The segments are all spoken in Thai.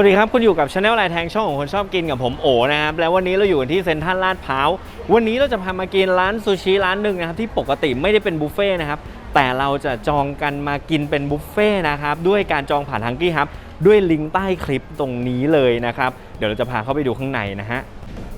วัสดีครับ คุณอยู่กับช anel ลายแทงช่องของคนชอบกินกับผมโอนะครับ แล้ววันนี้เราอยู่กันที่เซ็นทรัลลาดพร้าว วันนี้เราจะพามากินร้านซูชิร้านหนึ่งนะครับ ที่ปกติไม่ได้เป็นบุฟเฟ่นะครับ แต่เราจะจองกันมากินเป็นบุฟเฟ่นะครับ ด้วยการจองผ่านฮังกี้ฮับ ด้วยลิงก์ใต้คลิปตรงนี้เลยนะครับ เดี๋ยวเราจะพาเข้าไปดูข้างในนะฮะ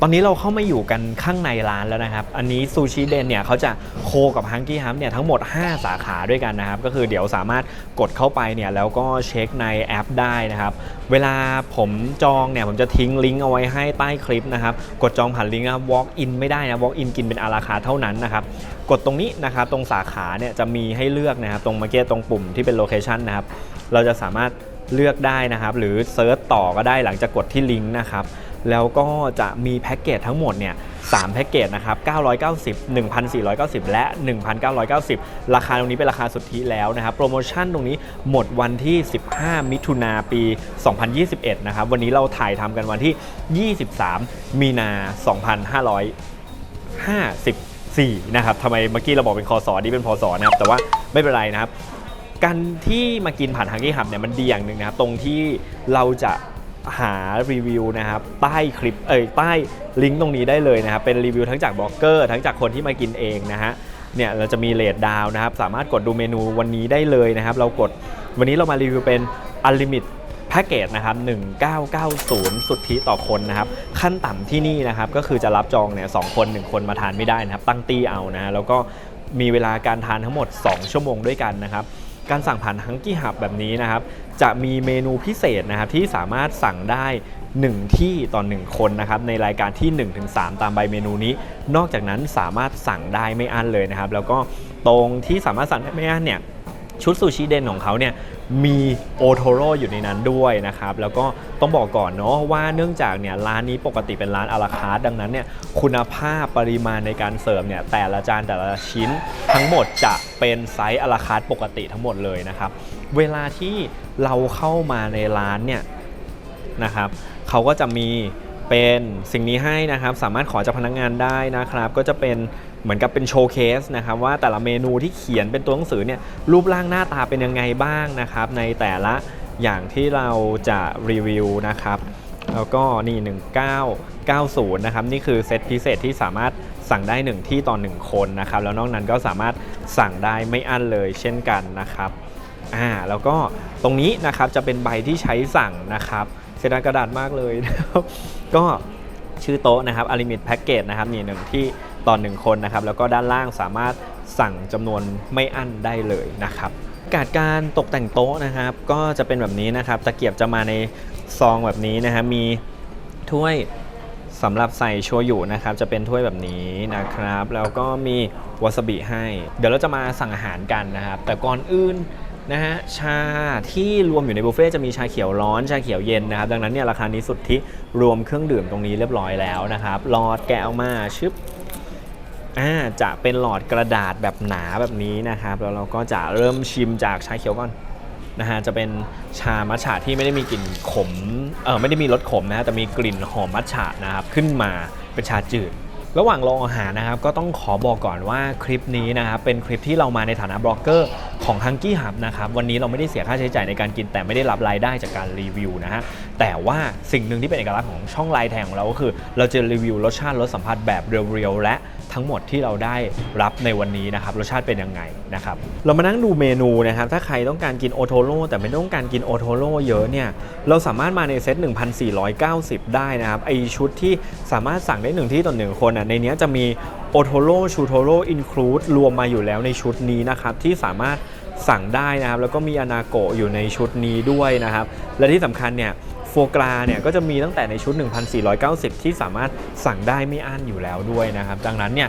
ตอนนี้เราเข้ามาอยู่กันข้างในร้านแล้วนะครับ อันนี้ซูชิเดนเนี่ยเขาจะโคกับฮังกี้ฮับเนี่ยทั้งหมด 5 สาขาด้วยกันนะครับ ก็คือเดี๋ยวสามารถกดเข้าไปเนี่ยแล้วก็เช็คในแอปได้นะครับ เวลาผมจองเนี่ยผมจะทิ้งลิงก์เอาไว้ให้ใต้คลิปนะครับ กดจองผ่านลิงก์นะครับ walk in ไม่ได้นะ walk in กินเป็นอาราคาเท่านั้นนะครับ กดตรงนี้นะครับตรงสาขาเนี่ยจะมีให้เลือกนะครับตรงเมื่อกี้ตรงปุ่มที่เป็นโลเคชันนะครับเราจะสามารถเลือกได้นะครับ หรือเซิร์ชต่อก็ได้หลังจากกดที่ลิงก์นะครับ แล้วก็จะมีแพ็กเกจทั้งหมดเนี่ย3แพ็กเกจนะครับ 990 1,490 และ 1,990 ราคาตรงนี้เป็นราคาสุทธิแล้วนะครับ โปรโมชั่นตรงนี้หมดวันที่ 15 มิถุนาปี 2021 นะครับ วันนี้เราถ่ายทำกันวันที่ 23 มีนา 2554 นะครับ ทำไมเมื่อกี้เราบอกเป็นคอสอนี่เป็นพอสอนะครับ แต่ว่าไม่เป็นไรนะครับ การที่มากินผ่านฮังกี้ฮับเนี่ยมันดีอย่างหนึ่งนะครับ ตรงที่เราจะ หารีวิวนะครับใต้คลิปเอ้ยใต้ลิงก์ตรงนี้ได้เลยนะครับเป็นรีวิวทั้งจากบล็อกเกอร์ทั้งจากคนที่มากินเองนะฮะเนี่ยเราจะมีเลดดาวนะครับสามารถกดดูเมนูวันนี้ได้เลยนะครับ เรากดวันนี้เรามารีวิวเป็น Unlimit แพ็กเกจนะครับ 1990 สุทธิต่อคนนะครับ ขั้นต่ำที่นี่นะครับ ก็คือจะรับจองเนี่ยสองคน 1 คนมาทานไม่ได้นะครับ ตั้งตี้เอานะฮะแล้วก็มีเวลาการทานทั้งหมด 2 ชั่วโมงด้วยกันนะครับ การสั่งผ่านฮังกี้หับแบบนี้นะครับ จะมีเมนูพิเศษนะครับที่สามารถสั่งได้ 1 ที่ต่อ 1 คนนะครับในรายการที่ 1-3 ตามใบเมนูนี้ นอกจากนั้นสามารถสั่งได้ไม่อั้นเลยนะครับ แล้วก็ตรงที่สามารถสั่งได้ไม่อั้นเนี่ย ชุดซูชิเดนของเขาเนี่ยมีโอโทโร่อยู่ในนั้นด้วยนะครับ แล้วก็ต้องบอกก่อนเนาะว่าเนื่องจากเนี่ยร้านนี้ปกติเป็นร้านอาราคาร์ดังนั้นเนี่ยคุณภาพปริมาณในการเสิร์ฟเนี่ยแต่ละจานแต่ละชิ้นทั้งหมดจะเป็นไซส์อาราคาร์ปกติทั้งหมดเลยนะครับ เวลาที่เราเข้ามาในร้านเนี่ยนะครับเขาก็จะมีเป็นสิ่งนี้ให้นะครับ สามารถขอจากพนักงานได้นะครับ ก็จะเป็น เหมือนกับเป็นโชว์เคสนะครับว่าแต่ละเมนูที่เขียนเป็นตัวหนังสือเนี่ยรูปร่างหน้าตาเป็นยังไงบ้างนะครับ ในแต่ละอย่างที่เราจะรีวิวนะครับแล้วก็นี่ 1990 นะครับ นี่คือเซตพิเศษที่สามารถสั่งได้ 1 ที่ต่อ 1 คนนะครับ แล้วนอกนั้นก็สามารถสั่งได้ไม่อั้นเลยเช่นกันนะครับอ่าแล้วก็ตรงนี้นะครับจะเป็นใบที่ใช้สั่งนะครับเสียดายกระดาษมากเลยนะครับก็ชื่อโต๊ะนะครับ Unlimit Package นะครับนี่หนึ่งที่ ต่อหนึ่งคนนะครับ แล้วก็ด้านล่างสามารถสั่งจำนวนไม่อั้นได้เลยนะครับการการตกแต่งโต๊ะนะครับ ก็จะเป็นแบบนี้นะครับตะเกียบจะมาในซองแบบนี้นะครับมีถ้วยสำหรับใส่โชยุนะครับ จะเป็นถ้วยแบบนี้นะครับ แล้วก็มีวาซาบิให้ เดี๋ยวเราจะมาสั่งอาหารกันนะครับ แต่ก่อนอื่นนะฮะชาที่รวมอยู่ในบุฟเฟ่ต์จะมีชาเขียวร้อนชาเขียวเย็นนะครับ ดังนั้นเนี่ยราคานี้สุดที่รวมเครื่องดื่มตรงนี้เรียบร้อยแล้วนะครับหลอดแกะออกมาชึบ อ่าจะเป็นหลอดกระดาษแบบหนาแบบนี้นะครับ แล้วเราก็จะเริ่มชิมจากชาเขียวก่อนนะฮะจะเป็นชามัทฉะที่ไม่ได้มีกลิ่นขมเออไม่ได้มีรสขมนะฮะแต่มีกลิ่นหอมมัทฉะนะครับขึ้นมาเป็นชาจืด ระหว่างรออาหารนะครับก็ต้องขอบอกก่อนว่าคลิปนี้นะครับเป็นคลิปที่เรามาในฐานะบล็อกเกอร์ของ h u n k y Hub นะครับวันนี้เราไม่ได้เสียค่าใช้จ่ายในการกินแต่ไม่ได้รับรายได้จากการรีวิวนะฮะแต่ว่าสิ่งหนึ่งที่เป็นเอกลักษณ์ของช่องไลน์แทงของเราก็คือ เราจะรีวิวรสชาติรสสัมผัสแบบเรียวๆและ ทั้งหมดที่เราได้รับในวันนี้นะครับรสชาติเป็นยังไงนะครับเรามานั่งดูเมนูนะครับถ้าใครต้องการกินโอโทโร่แต่ไม่ต้องการกินโอโทโร่เยอะเนี่ยเราสามารถมาในเซต1,490 ได้นะครับไอชุดที่สามารถสั่งได้หนึ่งที่ต่อหนึ่งคนอะในเนี้ยจะมีโอโทโร่ชูโทโร่อินคลูดรวมมาอยู่แล้วในชุดนี้นะครับที่สามารถสั่งได้นะครับแล้วก็มีอนาโกะอยู่ในชุดนี้ด้วยนะครับและที่สำคัญเนี่ย โฟกราเนี่ยก็จะมีตั้งแต่ในชุด 1,490 ที่สามารถสั่งได้ไม่อั้นอยู่แล้วด้วยนะครับ ดังนั้นเนี่ย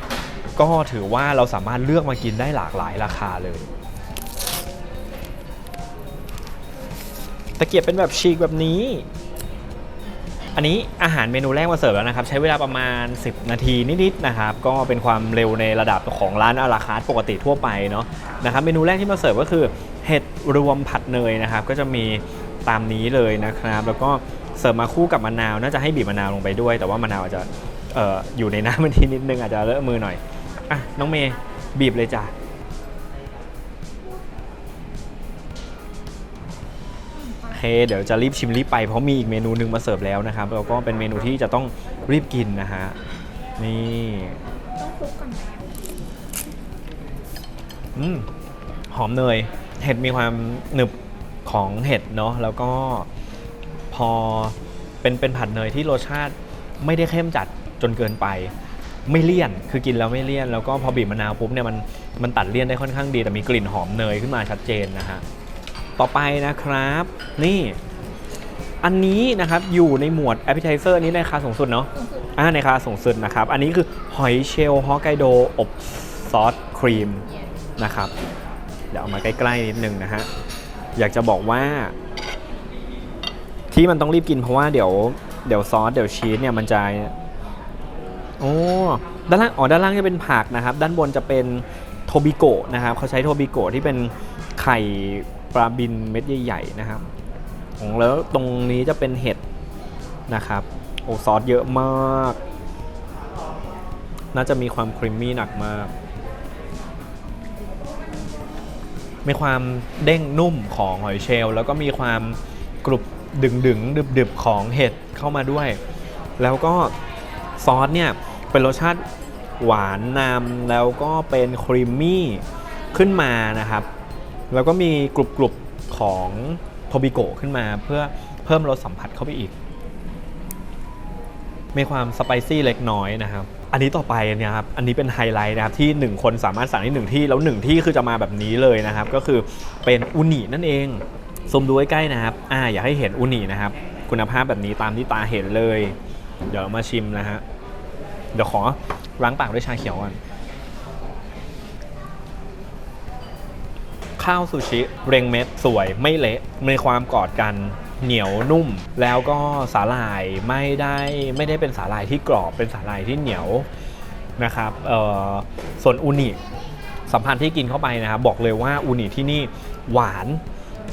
ก็ถือว่าเราสามารถเลือกมากินได้หลากหลายราคาเลยตะเกียบเป็นแบบฉีกแบบนี้ อันนี้อาหารเมนูแรกมาเสิร์ฟแล้วนะครับ ใช้เวลาประมาณ 10 นาทีนิดๆนะครับ ก็เป็นความเร็วในระดับของร้านอาราคาร์ปกติทั่วไปเนาะนะครับ เมนูแรกที่มาเสิร์ฟก็คือเห็ดรวมผัดเนยนะครับ ก็จะมี ตามนี้เลยนะครับ แล้วก็เสิร์ฟมาคู่กับมะนาวน่าจะให้บีบมะนาวลงไปด้วย แต่ว่ามะนาวอาจจะอออยู่ในน้ำมันทีนิดนึงอาจจะเลอะมือหน่อยอะน้องเมย์บีบเลยจ้ะเคเดี๋ยวจะรีบชิมรีบไปเพราะมีอีกเมนูหนึ่งมาเสิร์ฟแล้วนะครับแล้วก็เป็นเมนูที่จะต้องรีบกินนะฮะนี่ต้องคลุกก่อนอืมหอมเนยเห็ดมีความหนึบ ของเห็ดเนาะแล้วก็พอเป็นเป็นผัดเนยที่รสชาติไม่ได้เข้มจัดจนเกินไป ไม่เลี่ยนคือกินแล้วไม่เลี่ยน แล้วก็พอบีบมะนาวปุ๊บเนี่ยมันมันตัดเลี่ยนได้ค่อนข้างดี แต่มีกลิ่นหอมเนยขึ้นมาชัดเจนนะฮะต่อไปนะครับ นี่ อันนี้นะครับอยู่ในหมวด appetizer อันนี้ในราคาสูงสุดเนาะสูงสุดอ่าในราคาสูงสุดนะครับ อันนี้คือหอยเชลล์ฮอกไกโดอบซอสครีมนะครับเดี๋ยวเอามาใกล้ๆนิดนึงนะฮะ อยากจะบอกว่า ที่มันต้องรีบกินเพราะว่าเดี๋ยวเดี๋ยวซอสเดี๋ยวชีสเนี่ยมันจะโอ้ด้านล่างอ๋อด้านล่างจะเป็นผักนะครับ ด้านบนจะเป็นโทบิโกะนะครับเขาใช้โทบิโกะที่เป็นไข่ปลาบินเม็ดใหญ่ๆนะครับอ๋อแล้วตรงนี้จะเป็นเห็ดนะครับโอ้ซอสเยอะมาก น่าจะมีความครีมมี่หนักมาก มีความเด้งนุ่มของหอยเชลล์แล้วก็มีความกรุบดึงดึงดึบดึบของเห็ดเข้ามาด้วย แล้วก็ซอสเนี่ยเป็นรสชาติหวานนำแล้วก็เป็นครีมมี่ขึ้นมานะครับ แล้วก็มีกรุบกรุบของโทบิโกขึ้นมาเพื่อเพิ่มรสสัมผัสเข้าไปอีก มีความสไปซี่เล็กน้อยนะครับ อันนี้ต่อไปเนี่ยครับ อันนี้เป็นไฮไลท์นะครับที่ 1 คนสามารถสั่งได้หนึ่งที่แล้วหนึ่งที่คือจะมาแบบนี้เลยนะครับ ก็คือเป็นอุนินั่นเองซูมดูใกล้ๆนะครับ อ่า อยากให้เห็นอุนินะครับ คุณภาพแบบนี้ตามที่ตาเห็นเลย เดี๋ยวมาชิมนะฮะ เดี๋ยวขอล้างปากด้วยชาเขียวก่อน ข้าวซูชิ เรงเม็ดสวยไม่เละมีความกอดกัน เหนียวนุ่ม แล้วก็สาหร่ายไม่ได้ไม่ได้เป็นสาหร่ายที่กรอบเป็นสาหร่ายที่เหนียวนะครับเออส่วนอูนิสัมพันธ์ที่กินเข้าไปนะครับบอกเลยว่าอูนิที่นี่หวาน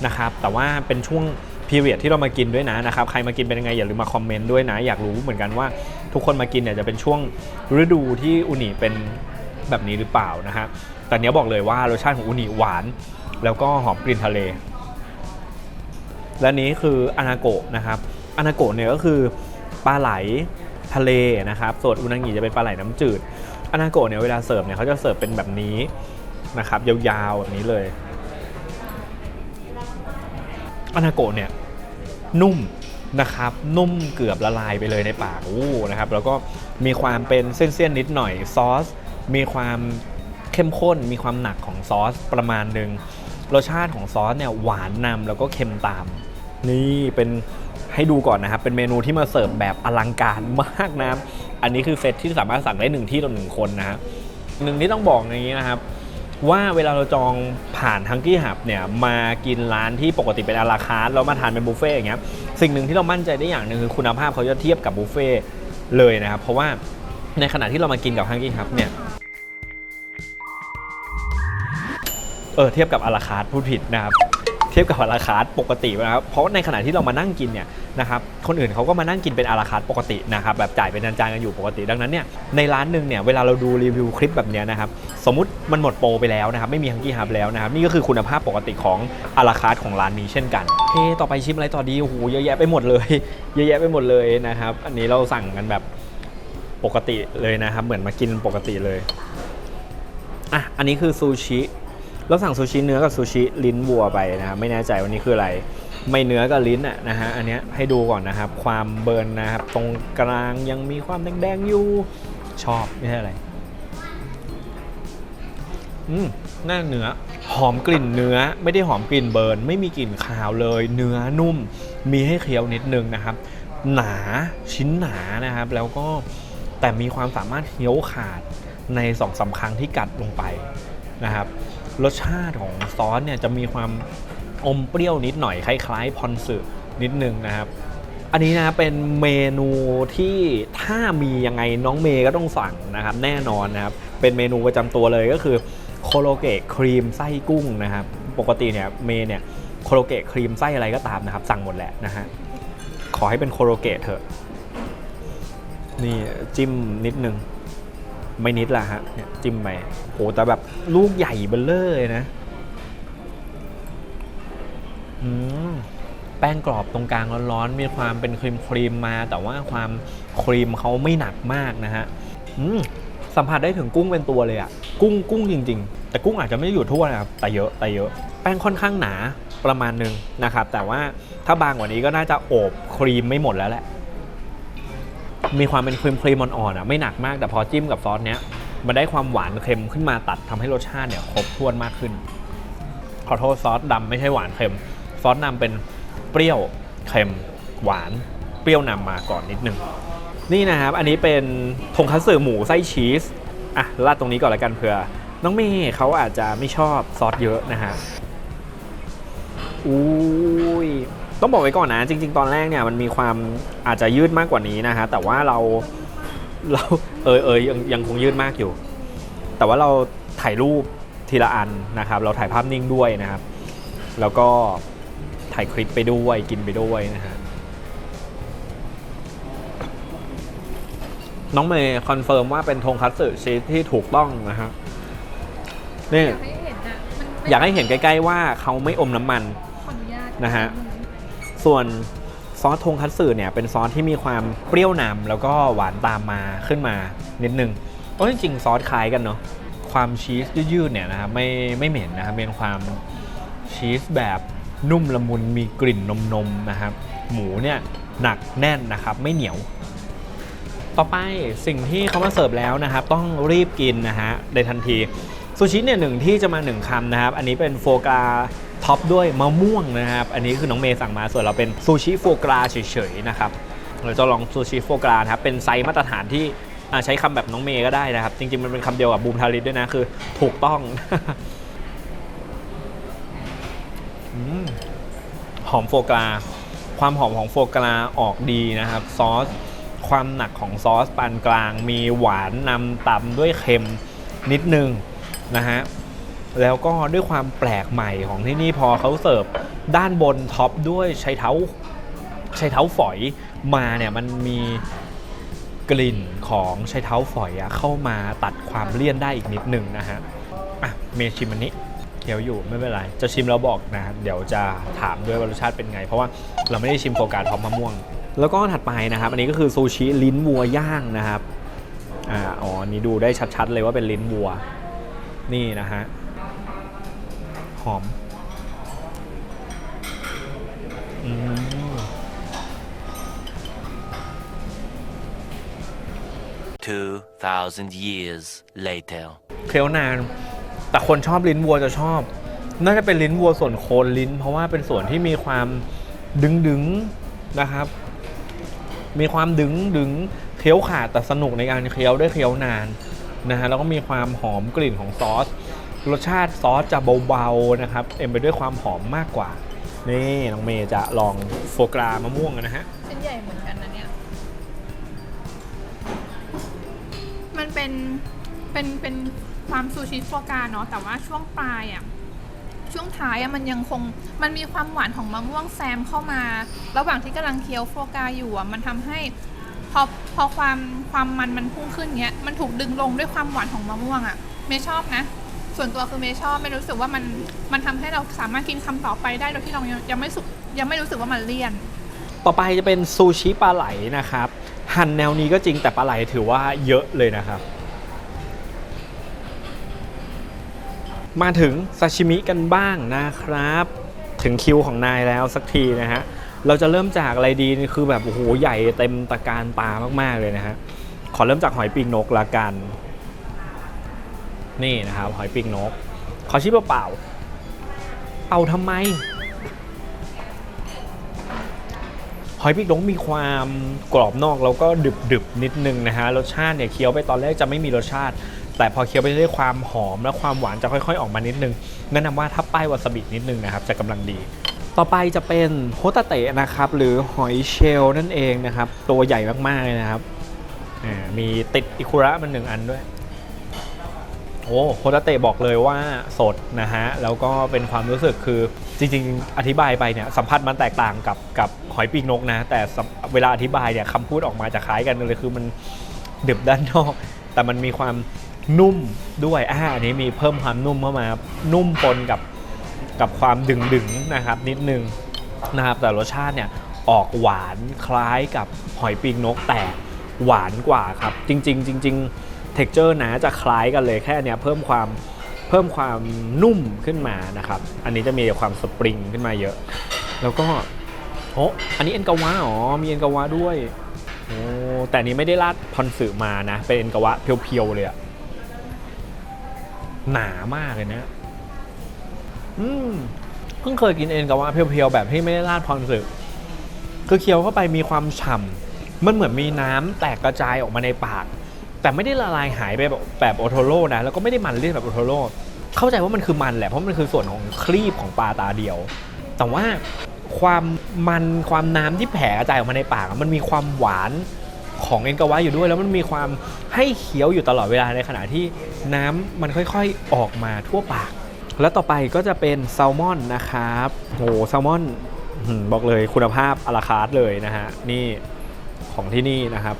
นะครับแต่ว่าเป็นช่วงพีเรียดที่เรามากินด้วยนะนะครับใครมากินเป็นยังไงอย่าลืมมาคอมเมนต์ด้วยนะ อยากรู้เหมือนกันว่าทุกคนมากินเนี่ยจะเป็นช่วงฤดูที่อูนิเป็นแบบนี้หรือเปล่านะฮะแต่เนี้ยบอกเลยว่ารสชาติของอูนิหวาน แล้วก็หอมกลิ่นทะเล และนี้คืออนาโกะนะครับอนาโกะเนี่ยก็คือปลาไหลทะเลนะครับส่วนอุนางิจะเป็นปลาไหลน้ำจืดอนาโกะเนี่ยเวลาเสิร์ฟเนี่ยเขาจะเสิร์ฟเป็นแบบนี้นะครับยาวๆแบบนี้เลยอนาโกะเนี่ยนุ่มนะครับนุ่มเกือบละลายไปเลยในปากอู้นะครับแล้วก็มีความเป็นเส้นๆนิดหน่อยซอส มีความเข้มข้น มีความหนักของซอสประมาณหนึ่งรสชาติของซอสเนี่ยหวานนำแล้วก็เค็มตาม นี่เป็นให้ดูก่อนนะครับ เป็นเมนูที่มาเสิร์ฟแบบอลังการมากนะอันนี้คือเซตที่สามารถสั่งได้หนึ่งที่ต่อหนึ่งคนนะฮะหนึ่งที่ต้องบอกอย่างนี้นะครับว่าเวลาเราจองผ่านทังกี้หับเนี่ยมากินร้านที่ปกติเป็นอาราคาร์ทแล้วมาทานเป็นบุฟเฟ่ต์อย่างเงี้ยสิ่งหนึ่งที่เรามั่นใจได้อย่างหนึ่งคือคุณภาพเขาจะเทียบกับบุฟเฟ่ต์เลยนะครับ เพราะว่าในขณะที่เรามากินกับทังกี้หับเนี่ยเออเทียบกับอาราคาร์พูดผิดนะครับ ทียบกับอาราคาร์ทปกตินะครับเพราะในขณะที่เรามานั่งกินเนี่ยนะครับคนอื่นเขาก็มานั่งกินเป็นอาราคาร์ทปกตินะครับแบบจ่ายเป็นจานๆกันอยู่ปกติดังนั้นเนี่ยในร้านหนึ่งเนี่ยเวลาเราดูรีวิวคลิปแบบนี้นะครับสมมติมันหมดโปรไปแล้วนะครับไม่มีฮังกี้ฮับแล้วนะครับนี่ก็คือคุณภาพปกติของอาราคาร์ทของร้านนี้เช่นกันเฮ้ต่อไปชิมอะไรต่อดีโอ้โหเยอะแยะไปหมดเลย เยอะแยะไปหมดเลยนะครับอันนี้เราสั่งกันแบบปกติเลยนะครับเหมือนมากินปกติเลยอะอันนี้คือซูชิ เราสั่งซูชิเนื้อกับซูชิลิ้นวัวไปนะครับไม่แน่ใจวันนี้คืออะไร ไม่เนื้อกับลิ้นอะนะฮะอันนี้ให้ดูก่อนนะครับ ความเบิร์นนะครับ ตรงกลางยังมีความแดงๆอยู่ชอบไม่ใช่อะไรอืมน่าเนื้อหอมกลิ่นเนื้อไม่ได้หอมกลิ่นเบิร์นไม่มีกลิ่นคาวเลย เนื้อนุ่ม มีให้เคี้ยวนิดนึงนะครับ หนาชิ้นหนานะครับ แล้วก็แต่มีความสามารถเคี้ยวขาดในสองสามครั้งที่กัดลงไปนะครับ รสชาติของซอสเนี่ยจะมีความอมเปรี้ยวนิดหน่อยคล้ายๆ พอนสึนิดนึงนะครับ อันนี้นะเป็นเมนูที่ถ้ามียังไงน้องเมย์ก็ต้องสั่งนะครับ แน่นอนนะครับ เป็นเมนูประจำตัวเลยก็คือโคโลเกะครีมไส้กุ้งนะครับ ปกติเนี่ยเมย์เนี่ยโคโลเกะครีมไส้อะไรก็ตามนะครับ สั่งหมดแหละนะฮะขอให้เป็นโคโลเกะเถอะ นี่จิ้มนิดนึง ไม่นิดละฮะเนี่ยจิ้มไปโหแต่แบบลูกใหญ่เบลเลอร์เลยนะอืมแป้งกรอบตรงกลางร้อนๆมีความเป็นครีมครีมมา แต่ว่าความครีมเขาไม่หนักมากนะฮะอืมสัมผัสได้ถึงกุ้งเป็นตัวเลยอะกุ้งกุ้งจริง ๆ แต่กุ้งอาจจะไม่ได้อยู่ทั่วนะครับแต่เยอะแต่เยอะ แป้งค่อนข้างหนาประมาณนึงนะครับ แต่ว่าถ้าบางกว่านี้ก็น่าจะโอบครีมไม่หมดแล้วแหละ มีความเป็นครีมครีมอ่อนๆอะไม่หนักมากแต่พอจิ้มกับซอสเนี้ยมันได้ความหวานเค็มขึ้นมาตัดทำให้รสชาติเนี่ยครบถ้วนมากขึ้น ขอโทษซอสดำไม่ใช่หวานเค็ม ซอสนำเป็นเปรี้ยวเค็มหวานเปรี้ยวนำมาก่อนนิดนึงนี่นะครับ อันนี้เป็นทงคัตสึหมูไส้ชีสอะราดตรงนี้ก่อนละกันเผื่อ น้องเมย์เขาอาจจะไม่ชอบซอสเยอะนะฮะอุ้ย ต้องบอกไว้ก่อนนะ จริง ๆ ตอนแรกเนี่ยมันมีความอาจจะยืดมากกว่านี้นะฮะแต่ว่าเราเราเออเออยังยังคงยืดมากอยู่ แต่ว่าเราถ่ายรูปทีละอันนะครับ เราถ่ายภาพนิ่งด้วยนะครับ แล้วก็ถ่ายคลิปไปด้วยกินไปด้วยนะฮะน้องเมย์คอนเฟิร์มว่าเป็นทงคัตสึชีสที่ถูกต้องนะฮะนี่อยากให้เห็นอะมันเป็นอยากให้เห็นใกล้ๆว่าเขาไม่อมน้ำมันขออนุญาตนะฮะ ส่วนซอสทงคัตสึเนี่ยเป็นซอสที่มีความเปรี้ยวนำแล้วก็หวานตามมาขึ้นมานิดนึงเพราจริงๆซอสคล้ายกันเนาะความชีสยืดๆเนี่ยนะครับไม่ไม่เหม็นนะครับเป็นความชีสแบบนุ่มละมุนมีกลิ่นนมๆนะครับ หมูเนี่ยหนักแน่นนะครับไม่เหนียว ต่อไปสิ่งที่เขามาเสิร์ฟแล้วนะครับ ต้องรีบกินนะฮะในทันทีซูชิเนี่ยหนึ่งที่จะมาหนึ่งคำนะครับ อันนี้เป็นโฟกา ท็อปด้วยมะม่วงนะครับ อันนี้คือน้องเมย์สั่งมาส่วนเราเป็นซูชิโฟกราเฉยๆนะครับเราจะลองซูชิโฟกราครับเป็นไซส์มาตรฐานที่ใช้คำแบบน้องเมย์ก็ได้นะครับ จริงๆ มันเป็นคำเดียวกับบูมทาริสด้วยนะ คือถูกต้องหอมโฟกราความหอมของโฟกราออกดีนะครับ ซอส ความหนักของซอสปานกลาง มีหวานนำตำด้วยเค็มนิดนึงนะฮะ แล้วก็ด้วยความแปลกใหม่ของที่นี่พอเขาเสิร์ฟด้านบนท็อปด้วยใช้เท้าใช้เท้าฝอยมาเนี่ยมันมีกลิ่นของใช้เท้าฝอยอะเข้ามาตัดความเลี่ยนได้อีกนิดนึงนะฮะอะเมชิมอันนี้เคี้ยวอยู่ไม่เป็นไร จะชิมแล้วบอกนะ เดี๋ยวจะถามด้วยว่ารสชาติเป็นไง เพราะว่าเราไม่ได้ชิมโฟกัสพร้อมมะม่วง แล้วก็ถัดไปนะครับ อันนี้ก็คือซูชิลิ้นวัวย่างนะครับอ่าอ๋ออันนี้ดูได้ชัดๆเลยว่าเป็นลิ้นวัว นี่นะฮะ หอมอืม2,000 years later. เคี้ยวนาน แต่คนชอบลิ้นวัวจะชอบ น่าจะเป็นลิ้นวัวส่วนโคนลิ้น เพราะว่าเป็นส่วนที่มีความดึงดึงๆนะครับ มีความดึงดึงเคี้ยวขาดแต่สนุกในการเคี้ยวได้เคี้ยวนานนะฮะแล้วก็มีความหอมกลิ่นของซอส รสชาติซอสจะเบาๆนะครับ เอ็มไปด้วยความหอมมากกว่า นี่น้องเมย์จะลองโฟกรามะม่วงกันนะฮะชิ้นใหญ่เหมือนกันนะเนี่ย มันเป็น เป็น เป็นความซูชิโฟกาเนาะ แต่ว่าช่วงปลายอะ่ะ ช่วงท้ายอะมันยังคง มันมีความหวานของมะม่วงแซมเข้ามา ระหว่างที่กำลังเคี้ยวโฟกาอยู่อะมันทำให้พอ พอความ ความมันมันพุ่งขึ้นเงี้ย มันถูกดึงลงด้วยความหวานของมะม่วงอะ่ะเมย์ชอบนะ ส่วนตัวคือเมย์ชอบไม่รู้สึกว่ามันมันทำให้เราสามารถกินคำต่อไปได้โดยที่เรายังยังไม่สุกยังไม่รู้สึกว่ามันเลี่ยน ต่อไปจะเป็นซูชิปลาไหลนะครับ หั่นแนวนี้ก็จริงแต่ปลาไหลถือว่าเยอะเลยนะครับ มาถึงซาชิมิกันบ้างนะครับ ถึงคิวของนายแล้วสักทีนะฮะ เราจะเริ่มจากอะไรดีคือแบบโอ้โหใหญ่เต็มตะการตามากๆเลยนะฮะ ขอเริ่มจากหอยปีกนกละกัน นี่นะครับหอยปีกนก ขอชิมเปล่าเอาทำไม หอยปีกนกมีความกรอบนอกแล้วก็ดึบดึบนิดนึงนะฮะรสชาติเนี่ยเคี้ยวไปตอนแรกจะไม่มีรสชาติ แต่พอเคี้ยวไปเรื่อยความหอมและความหวานจะค่อยๆ ออกมานิดนึงแนะนำว่าถ้าป้ายวาซาบินิดนึงนะครับจะกำลังดีต่อไปจะเป็นโฮตาเตะนะครับหรือหอยเชลนั่นเองนะครับ ตัวใหญ่มากๆเลยนะครับมีติดอิคุระมันหนึ่งอันด้วย โอ้โฮตาเตะบอกเลยว่าสดนะฮะ แล้วก็เป็นความรู้สึกคือจริง ๆ อธิบายไปเนี่ยสัมผัสมันแตกต่างกับกับหอยปีกนกนะ แต่เวลาอธิบายเนี่ยคำพูดออกมาจะคล้ายกันเลยคือมันดึบด้านนอก แต่มันมีความนุ่มด้วยอ่าอันนี้มีเพิ่มความนุ่มเข้ามานุ่มปนกับกับความดึงๆนะครับ นิดนึงนะครับ แต่รสชาติเนี่ยออกหวานคล้ายกับหอยปีกนกแต่หวานกว่าครับ จริง ๆ จริง ๆ เท็กเจอร์นะจะคล้ายกันเลยแค่เนี้ยเพิ่มความเพิ่มความนุ่มขึ้นมานะครับ อันนี้จะมีความสปริงขึ้นมาเยอะ แล้วก็โอ้อันนี้เอ็นกาวะอ๋อ มีเอ็นกาวะด้วยโอ้แต่นี้ไม่ได้ราดพอนสึมานะ เป็นเอ็นกาวะเพียวๆเลยอะหนามากเลยนะ อืมเพิ่งเคยกินเอ็นกาวะเพียวๆแบบที่ไม่ได้ราดพอนสึคือเคี้ยวเข้าไปมีความฉ่ำมันเหมือนมีน้ำแตกกระจายออกมาในปาก แต่ไม่ได้ละลายหายไปแบบแบบโอโทโร่นะแล้วก็ไม่ได้มันเลี่ยนแบบโอโทโร่เข้าใจว่ามันคือมันแหละเพราะมันคือส่วนของครีบของปลาตาเดียว แต่ว่าความมันความน้ำที่แผ่กระจายออกมาในปากมันมีความหวานของเอ็นกาวะอยู่ด้วย แล้วมันมีความให้เคี้ยวอยู่ตลอดเวลาในขณะที่น้ำมันค่อยๆออกมาทั่วปาก แล้วต่อไปก็จะเป็นแซลมอนนะครับโหแซลมอนบอกเลยคุณภาพอลาคาร์ทเลยนะฮะนี่ของที่นี่นะครับ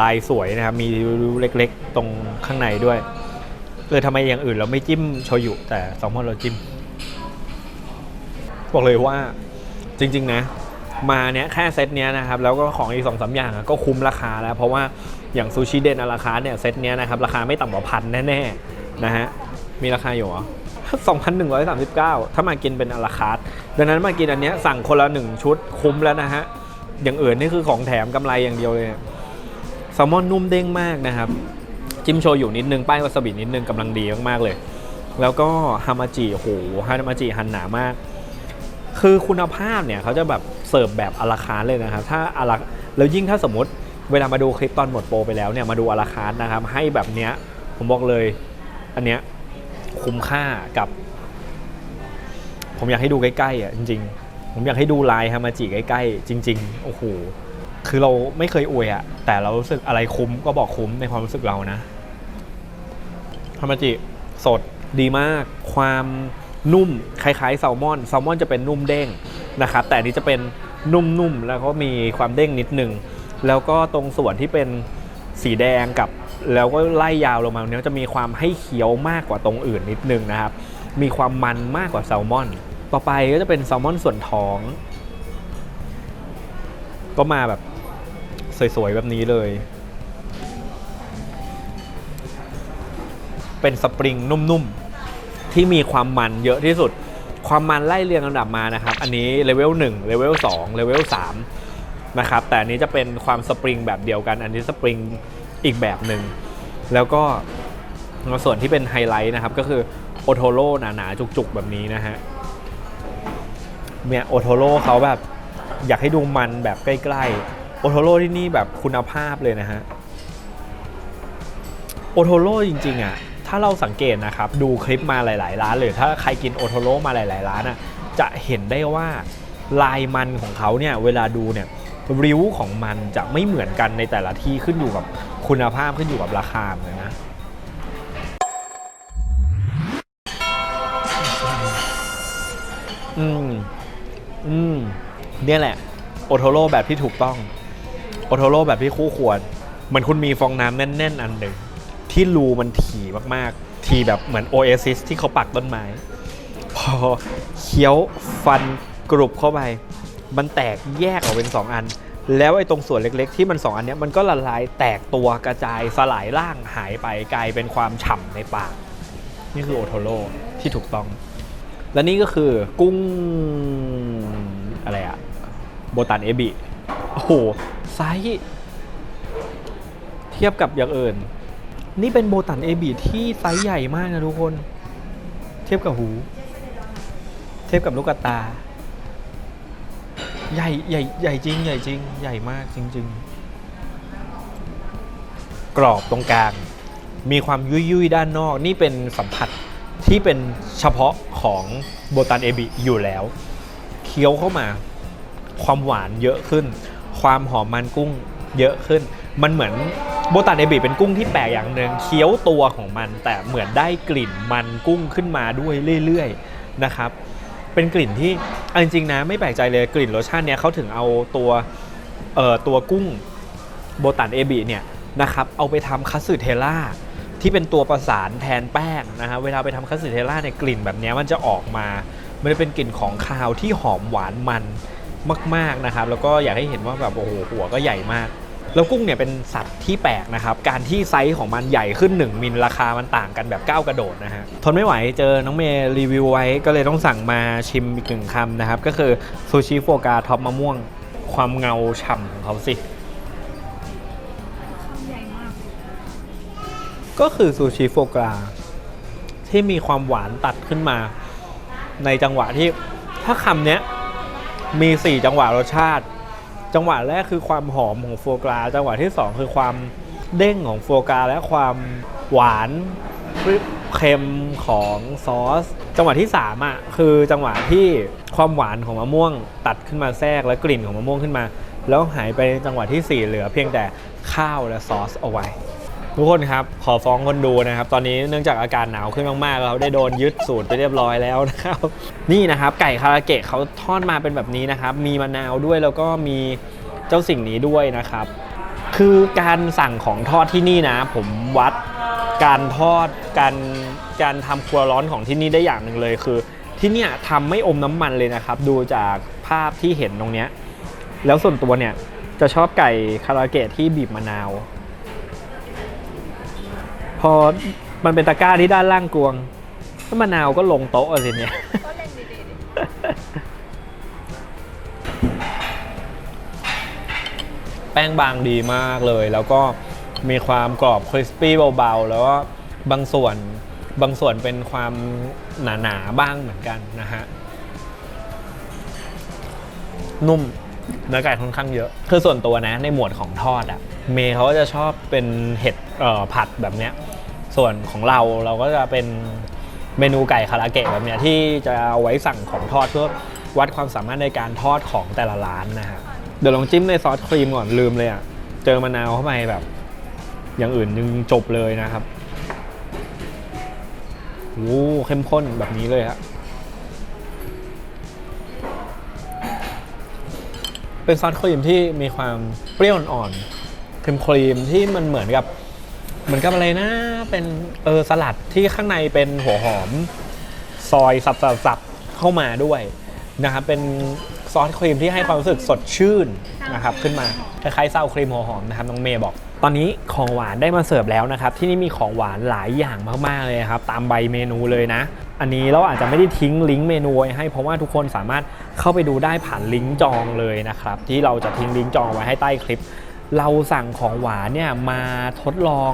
ลายสวยนะครับ มีริ้วเล็ก ๆ ตรงข้างในด้วยเออทำไมอย่างอื่นเราไม่จิ้มโชยุแต่แซลมอนเราจิ้ม บอกเลยว่าจริง ๆ นะ มาเนี้ยแค่เซตเนี้ยนะครับ แล้วก็ของอีกสองสามอย่างก็คุ้มราคาแล้ว เพราะว่าอย่างซูชิเดนอาราคาเนี่ยเซตเนี้ยนะครับ ราคาไม่ต่ำกว่าพันแน่ๆนะฮะมีราคาอยู่เหรอ2,139 ถ้ามากินเป็นอาราคาร์ทดังนั้นมากินอันเนี้ยสั่งคนละหนึ่งชุดคุ้มแล้วนะฮะ อย่างอื่นนี่คือของแถมกำไรอย่างเดียวเลย ลมอนนุ่มเด้งมากนะครับ จิ้มโชยุนิดนึง ป้ายวาซาบินิดนึงกำลังดีมากๆเลย แล้วก็ฮามาจิโหฮามาจิหั่นหนามาก คือคุณภาพเนี่ยเขาจะแบบเสิร์ฟแบบอลาคาร์เลยนะครับ ถ้าอลาแล้วยิ่งถ้าสมมติเวลามาดูคลิปตอนหมดโปรไปแล้วเนี่ยมาดูอลาคาร์นะครับ ให้แบบเนี้ยผมบอกเลย อันเนี้ยคุ้มค่ากับ ผมอยากให้ดูใกล้ๆอะจริง ๆ ผมอยากให้ดูลายฮามาจิใกล้ๆ จริง ๆ โอ้โห คือเราไม่เคยอวยอะแต่เรารู้สึกอะไรคุ้มก็บอกคุ้มในความรู้สึกเรานะฮามาจิสดดีมาก ความนุ่มคล้ายๆแซลมอนแซลมอนจะเป็นนุ่มเด้งนะครับ แต่นนี้จะเป็นนุ่มๆ แล้วก็มีความเด้งนิดนึง แล้วก็ตรงส่วนที่เป็นสีแดงกับ แล้วก็ไล่ยาวลงมาเนี้ยจะมีความให้เคี้ยวมากกว่าตรงอื่นนิดนึงนะครับ มีความมันมากกว่าแซลมอน ต่อไปก็จะเป็นแซลมอนส่วนท้อง ก็มาแบบ สวยๆ แบบนี้เลย เป็นสปริงนุ่มๆ ที่มีความมันเยอะที่สุด ความมันไล่เรียงลำดับมานะครับ อันนี้เลเวล1เลเวล2เลเวล3นะครับ แต่อันนี้จะเป็นความสปริงแบบเดียวกัน อันนี้สปริงอีกแบบหนึ่ง แล้วก็ส่วนที่เป็นไฮไลท์นะครับ ก็คือโอโทโร่หนาๆ จุกๆ แบบนี้นะฮะเนี่ยโอโทโร่เขาแบบอยากให้ดูมันแบบใกล้ ๆ โอโทโร่ที่นี่แบบคุณภาพเลยนะฮะ โอโทโร่จริงๆอะ ถ้าเราสังเกตนะครับ ดูคลิปมาหลาย ๆ ร้านเลยถ้าใครกินโอโทโร่มาหลาย ๆ ร้านอะ จะเห็นได้ว่าลายมันของเขาเนี่ย เวลาดูเนี่ยริ้วของมันจะไม่เหมือนกันในแต่ละที่ขึ้นอยู่กับคุณภาพขึ้นอยู่กับราคาเหมือนนนะอืม อืม เนี่ยแหละ โอโทโร่แบบที่ถูกต้อง โอโทโร่แบบที่คู่ควร เหมือนคุณมีฟองน้ำแน่น ๆ อันหนึ่ง ที่รูมันถี่มากๆทีแบบเหมือนโอเอซิสที่เขาปักต้นไม้ พอเคี้ยวฟันกรุบเข้าไป มันแตกแยกออกเป็น 2 อัน แล้วไอ้ตรงส่วนเล็กๆ ที่มัน 2 อันเนี้ยมันก็ละลายแตกตัวกระจายสลายร่างหายไปกลายเป็นความฉ่ำในปาก นี่คือโอโทโร่ที่ถูกต้อง และนี่ก็คือกุ้งอะไรอะโบตันเอบิโอ้โห ไซส์เทียบกับอย่างอื่น นี่เป็นโบตันเอบิที่ไซส์ใหญ่มากนะทุกคน เทียบกับหู เทียบกับลูกตา ใหญ่ใหญ่ใหญ่จริง ใหญ่จริง ใหญ่มากจริง ๆ กรอบตรงกลาง มีความยุยยุยด้านนอก นี่เป็นสัมผัสที่เป็นเฉพาะของโบตันเอบิอยู่แล้ว เคี้ยวเข้ามา ความหวานเยอะขึ้น ความหอมมันกุ้งเยอะขึ้น มันเหมือนโบตันเอบิเป็นกุ้งที่แปลกอย่างหนึ่งเคี้ยวตัวของมัน แต่เหมือนได้กลิ่นมันกุ้งขึ้นมาด้วยเรื่อยๆนะครับเป็นกลิ่นที่จริงๆนะไม่แปลกใจเลยกลิ่นรสชาติเนี้ยเขาถึงเอาตัวเอ่อตัวกุ้งโบตันเอบิเนี่ยนะครับเอาไปทำคัตสึเทล่าที่เป็นตัวประสานแทนแป้งนะฮะเวลาไปทำคัตสึเทล่าเนี่ยกลิ่นแบบนี้มันจะออกมา มันจะเป็นกลิ่นของคาวที่หอมหวานมัน มากๆนะครับ แล้วก็อยากให้เห็นว่าแบบโอ้โหหัวก็ใหญ่มาก แล้วกุ้งเนี่ยเป็นสัตว์ที่แปลกนะครับ การที่ไซส์ของมันใหญ่ขึ้น 1 มิลราคามันต่างกันแบบก้าวกระโดดนะฮะทนไม่ไหวเจอน้องเมย์รีวิวไว้ก็เลยต้องสั่งมาชิมอีกหนึ่งคำนะครับ ก็คือซูชิโฟกาท็อปมะม่วง ความเงาฉ่ำของเขาสิก็คือซูชิโฟกราที่มีความหวานตัดขึ้นมา ในจังหวะที่ถ้าคำเนี้ย มี 4 จังหวะรสชาติ จังหวะแรกคือความหอมของโฟกราจังหวะที่ 2 คือความเด้งของโฟกราและความหวานเค็มของซอส จังหวะที่3อะคือจังหวะที่ความหวานของมะม่วงตัดขึ้นมาแทรกและกลิ่นของมะม่วงขึ้นมา แล้วหายไปจังหวะทีสี่4 เหลือเพียงแต่ข้าวและซอสเอาไว้ ทุกคนครับ ขอฟ้องคนดูนะครับ ตอนนี้เนื่องจากอากาศหนาวขึ้นมากๆเราได้โดนยึดสูตรไปเรียบร้อยแล้วนะครับ นี่นะครับไก่คาราเกะเขาทอดมาเป็นแบบนี้นะครับ มีมะนาวด้วยแล้วก็มีเจ้าสิ่งนี้ด้วยนะครับ คือการสั่งของทอดที่นี่นะ ผมวัดการทอดการการทำครัวร้อนของที่นี่ได้อย่างหนึ่งเลยคือ ที่เนี่ยทำไม่อมน้ำมันเลยนะครับ ดูจากภาพที่เห็นตรงเนี้ยแล้วส่วนตัวเนี่ยจะชอบไก่คาราเกะที่บีบมะนาว พอมันเป็นตะกร้าที่ด้านล่างกวงแล้วมะนาวก็ลงโต๊ะอะไรเนี่ยก็เล่นดีๆดิแป้งบางดีมากเลย แล้วก็มีความกรอบคริสปี้เบาๆ แล้วก็บางส่วนบางส่วนเป็นความหนาๆบ้างเหมือนกันนะฮะ นุ่มเนื้อไก่ค่อนข้างเยอะ คือส่วนตัวนะในหมวดของทอดอะเมย์เขาก็จะชอบเป็นเห็ดผัดแบบเนี้ย ส่วนของเราเราก็จะเป็นเมนูไก่คาราเกะแบบเนี้ยที่จะเอาไว้สั่งของทอดเพื่อวัดความสามารถในการทอดของแต่ละร้านนะฮะเดี๋ยวลองจิ้มในซอสครีมก่อนลืมเลยอะ่ะเจอมะนาวเข้าไปแบบ อย่างอื่นยังจบเลยนะครับโอ้เข้มข้นแบบนี้เลยฮะเป็นซอสครีมที่มีความเปรี้ยวอ่อนๆครีมครีมที่มันเหมือนกับ เหมือนกับอะไรนะ เป็นเออสลัดที่ข้างในเป็นหัวหอม ซอยสับๆเข้ามาด้วยนะครับ เป็นซอสครีมที่ให้ความรู้สึกสดชื่นนะครับขึ้นมาคล้ายๆซาวครีมหัวหอมนะครับน้องเมย์บอก ตอนนี้ของหวานได้มาเสิร์ฟแล้วนะครับ ที่นี่มีของหวานหลายอย่างมากๆเลยครับ ตามใบเมนูเลยนะ อันนี้เราอาจจะไม่ได้ทิ้งลิงก์เมนูไว้ให้เพราะว่าทุกคนสามารถเข้าไปดูได้ผ่านลิงก์จองเลยนะครับ ที่เราจะทิ้งลิงก์จองไว้ให้ใต้คลิป เราสั่งของหวานเนี่ยมาทดลอง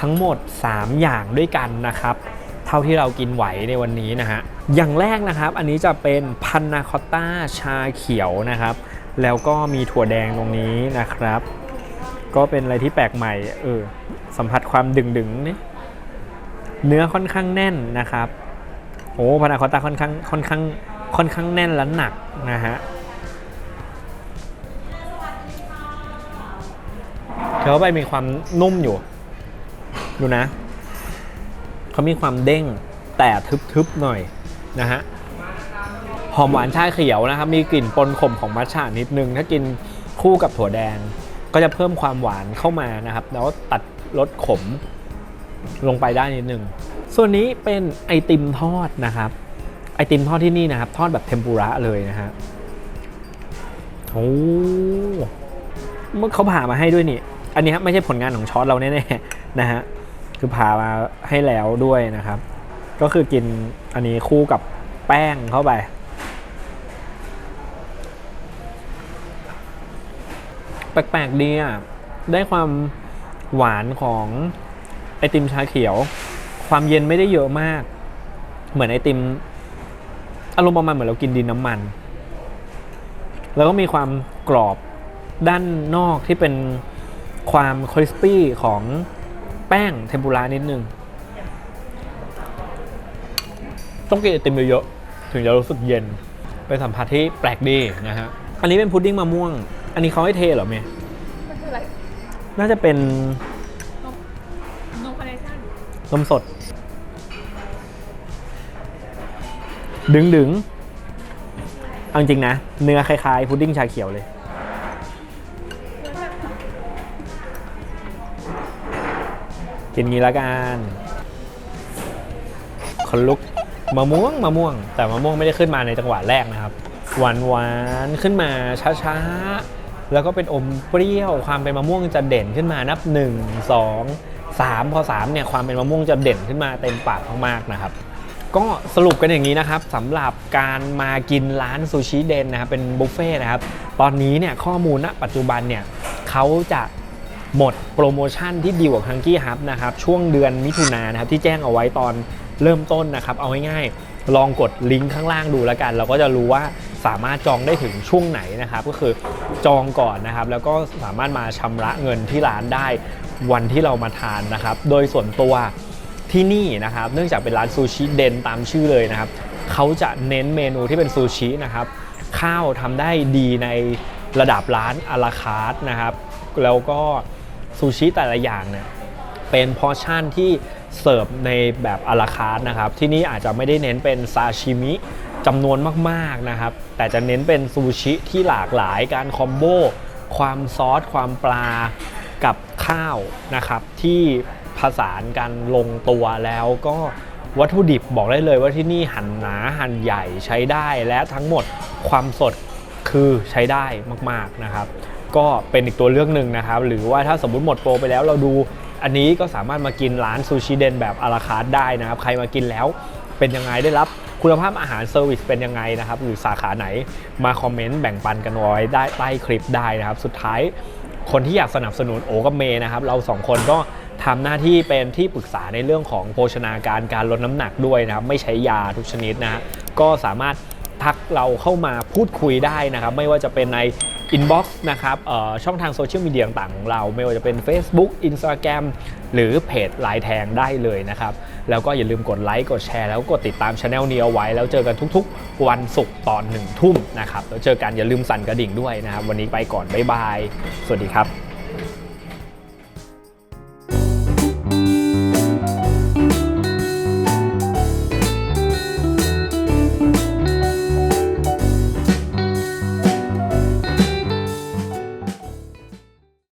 ทั้งหมด 3 อย่างด้วยกันนะครับ เท่าที่เรากินไหวในวันนี้นะฮะอย่างแรกนะครับ อันนี้จะเป็นพันนาคอตต้าชาเขียวนะครับ แล้วก็มีถั่วแดงตรงนี้นะครับ ก็เป็นอะไรที่แปลกใหม่เออสัมผัสความดึงๆนี่เนื้อค่อนข้างแน่นนะครับโอ้พานาคอตต้าค่อนข้างค่อนข้างค่อนข้างแน่นและหนักนะฮะ เคี้ยวไปมีความนุ่มอยู่ ดูนะ เขามีความเด้งแต่ทึบๆหน่อยนะฮะหอมหวานชาเขียวนะครับ มีกลิ่นปนขมของมัทฉะนิดนึง ถ้ากินคู่กับถั่วแดง ก็จะเพิ่มความหวานเข้ามานะครับ แล้วตัดรสขมลงไปได้นิดนึง ส่วนนี้เป็นไอติมทอดนะครับ ไอติมทอดที่นี่นะครับ ทอดแบบเทมปุระเลยนะฮะโอ้เมื่อเขาผ่ามาให้ด้วยนี่ อันนี้ครับไม่ใช่ผลงานของช้อนเราแน่ๆนะฮะคือผ่ามาให้แล้วด้วยนะครับ ก็คือกินอันนี้คู่กับแป้งเข้าไปแปลกๆดีอะ ได้ความหวานของไอติมชาเขียว ความเย็นไม่ได้เยอะมาก เหมือนไอติม อารมณ์ประมาณเหมือนเรากินดินน้ำมัน แล้วก็มีความกรอบด้านนอกที่เป็น ความคริสปี้ของแป้งเทมปุระนิดนึง ต้องกินไอติมเยอะๆถึงจะรู้สึกเย็น เป็นสัมผัสที่แปลกดีนะฮะ อันนี้เป็นพุดดิ้งมะม่วง อันนี้เขาให้เทเหรอเมย์มันคืออะไร น่าจะเป็นนมคาเนชั่นนมสด ดึงดึงๆเอาจริงๆนะ เนื้อคล้ายๆ พุดดิ้งชาเขียวเลย กินงี้ละกันคนลุกมะม่วงมะม่วง แต่มะม่วงไม่ได้ขึ้นมาในจังหวะแรกนะครับ หวานหวานขึ้นมาช้าๆ แล้วก็เป็นอมเปรี้ยว ความเป็นมะม่วงจะเด่นขึ้นมานับ 1 2 3 พอ3เนี่ยความเป็นมะม่วงจะเด่นขึ้นมาเต็มปากมากๆนะครับก็สรุปกันอย่างนี้นะครับสำหรับการมากินร้านซูชิเดนนะครับเป็นบุฟเฟ่ต์นะครับตอนนี้เนี่ยข้อมูลณปัจจุบันเนี่ยเขาจะ หมดโปรโมชั่นที่ดีกว่าคังกี้ฮับนะครับช่วงเดือนมิถุนายนนะครับที่แจ้งเอาไว้ตอนเริ่มต้นนะครับ เอาง่ายๆลองกดลิงก์ข้างล่างดูแล้วกัน เราก็จะรู้ว่าสามารถจองได้ถึงช่วงไหนนะครับ ก็คือจองก่อนนะครับ แล้วก็สามารถมาชำระเงินที่ร้านได้วันที่เรามาทานนะครับ โดยส่วนตัวที่นี่นะครับ เนื่องจากเป็นร้านซูชิเดนตามชื่อเลยนะครับเขาจะเน้นเมนูที่เป็นซูชินะครับ ข้าวทำได้ดีในระดับร้านอาราคาร์ทนะครับ แล้วก็ ซูชิแต่ละอย่างเนี่ยเป็นพอชั่นที่เสิร์ฟในแบบอาราคาร์ทนะครับ ที่นี่อาจจะไม่ได้เน้นเป็นซาชิมิจำนวนมากๆนะครับ แต่จะเน้นเป็นซูชิที่หลากหลายการคอมโบความซอส ความปลากับข้าวนะครับ ที่ผสานกันลงตัวแล้วก็วัตถุดิบบอกได้เลยว่าที่นี่หั่นหนาหั่นใหญ่ใช้ได้และทั้งหมดความสดคือใช้ได้มากๆนะครับ ก็เป็นอีกตัวเลือกหนึ่งนะครับ หรือว่าถ้าสมมุติหมดโปรไปแล้วเราดูอันนี้ก็สามารถมากินร้านซูชิเดนแบบอาราคาร์ได้นะครับ ใครมากินแล้วเป็นยังไงได้รับคุณภาพอาหารเซอร์วิสเป็นยังไงนะครับ หรือสาขาไหนมาคอมเมนต์แบ่งปันกันไว้ได้ใต้คลิปได้นะครับ สุดท้ายคนที่อยากสนับสนุนโอกับเมย์นะครับ เราสองคนก็ทำหน้าที่เป็นที่ปรึกษาในเรื่องของโภชนาการการลดน้ำหนักด้วยนะครับ ไม่ใช้ยาทุกชนิดนะก็สามารถทักเราเข้ามาพูดคุยได้นะครับ ไม่ว่าจะเป็นใน inbox นะครับช่องทางโซเชียลมีเดียต่างๆของเรา ไม่ว่าจะเป็น Facebook Instagram หรือเพจลายแทงได้เลยนะครับ แล้วก็อย่าลืมกดไลค์กดแชร์แล้วก็กดติดตามช anel นี้เอาไว้ แล้วเจอกันทุกๆ วันศุกร์ตอนหนึ่งทุ่มนะครับแล้วเจอกันอย่าลืมสั่นกระดิ่งด้วยนะครับ วันนี้ไปก่อน บ๊ายบาย สวัสดีครับ